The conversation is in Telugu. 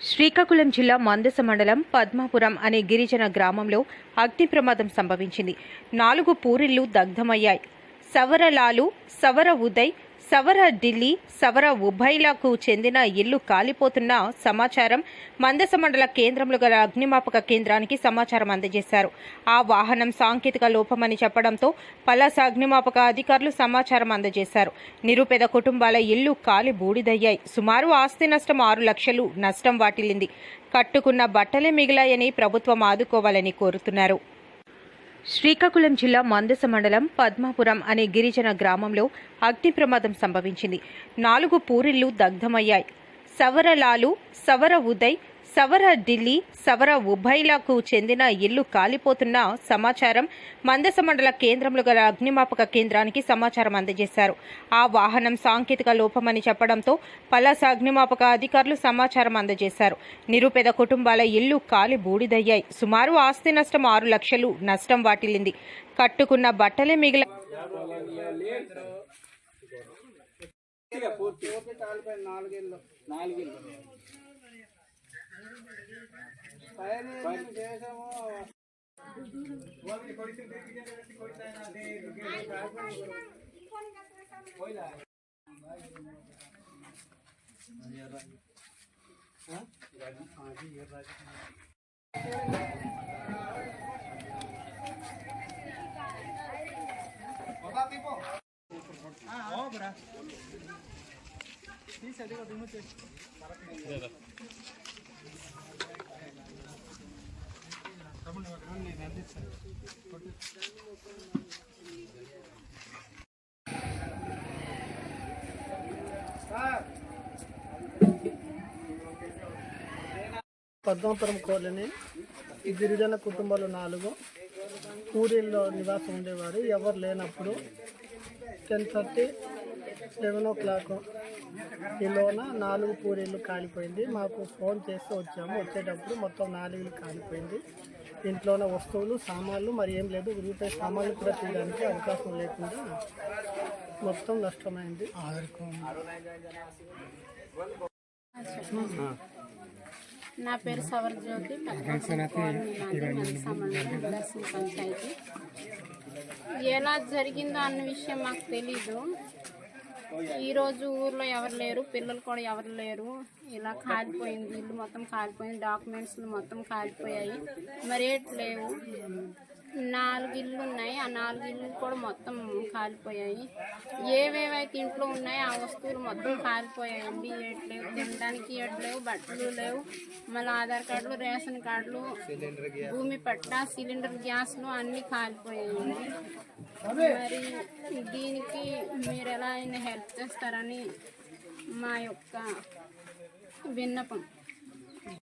శ్రీకాకుళం జిల్లా మందస మండలం పద్మాపురం అనే గిరిజన గ్రామంలో అగ్ని ప్రమాదం సంభవించింది. నాలుగు పూరిళ్ళు దగ్ధమయ్యాయి. సవరలాలు సవర ఉదయ్ సవర ఢిల్లీ సవర ఉభైలకు చెందిన ఇల్లు కాలిపోతున్న సమాచారం మందస మండల కేంద్రంలో గల అగ్నిమాపక కేంద్రానికి సమాచారం అందజేశారు. ఆ వాహనం సాంకేతిక లోపమని చెప్పడంతో పలాస అగ్నిమాపక అధికారులు సమాచారం అందజేశారు. నిరుపేద కుటుంబాల ఇల్లు కాలి బూడిదయ్యాయి. సుమారు ఆస్తి నష్టం ఆరు లక్షలు నష్టం వాటిల్లింది. కట్టుకున్న బట్టలే మిగిలాయని ప్రభుత్వం ఆదుకోవాలని కోరుతున్నారు. శ్రీకాకుళం జిల్లా మందస మండలం పద్మాపురం అనే గిరిజన గ్రామంలో అగ్ని ప్రమాదం సంభవించింది. నాలుగు పూరిళ్ళు దగ్ధమయ్యాయి. సవరలాలు సవర ఉదయ్ సవర ఢిల్లీ సవర ఉభైలకు చెందిన ఇల్లు కాలిపోతున్న సమాచారం మందస మండల కేంద్రంలో గల అగ్నిమాపక కేంద్రానికి సమాచారం అందజేశారు. ఆ వాహనం సాంకేతిక లోపమని చెప్పడంతో పలాస అగ్నిమాపక అధికారులు సమాచారం అందజేశారు. నిరుపేద కుటుంబాల ఇల్లు కాలి బూడిదయ్యాయి. సుమారు ఆస్తి నష్టం ఆరు లక్షలు నష్టం వాటిల్లింది. కట్టుకున్న బట్టలే మిగిల Oh, berapa? Ini saya juga dulu cek. Padmapuram కోలని గిరిజన కుటుంబాలు నాలుగు. ఊరిలో నివాసం ఉండేవారు. ఎవరు లేనప్పుడు ten thirty eleven o'clock ఈలోన నాలుగు పూరీలు కాలిపోయింది. మాకు ఫోన్ చేస్తే వచ్చాము. వచ్చేటప్పుడు మొత్తం నాలుగులు కాలిపోయింది. ఇంట్లోన వస్తువులు సామాన్లు మరి ఏం లేదు. రూపాయి సామాన్లు కూడా తీయడానికి అవకాశం లేకుండా మొత్తం నష్టమైంది. నా పేరు సవర్ జ్యోతి పంచాయతీ. ఎలా జరిగిందో అన్న విషయం మాకు తెలీదు. ఈరోజు ఊర్లో ఎవరు లేరు పిల్లలు కూడా ఎవరు లేరు. ఇలా కాలిపోయింది ఇల్లు మొత్తం కాలిపోయింది డాక్యుమెంట్స్ మొత్తం కాలిపోయాయి. మరి లేవు. నాలుగు ఇల్లు ఉన్నాయి. ఆ నాలుగు ఇల్లు కూడా మొత్తం కాలిపోయాయి. ఏవేవైతే ఇంట్లో ఉన్నాయో ఆ వస్తువులు మొత్తం కాలిపోయాయండి. ఏట్లేవు తినడానికి ఏట్లేవు బట్టలు లేవు. మళ్ళీ ఆధార్ కార్డులు రేషన్ కార్డులు భూమి పట్ట సిలిండర్ గ్యాస్లు అన్నీ కాలిపోయాయండి. మరి దీనికి మీరు ఎలా అయినా హెల్ప్ చేస్తారని మా యొక్క విన్నపం.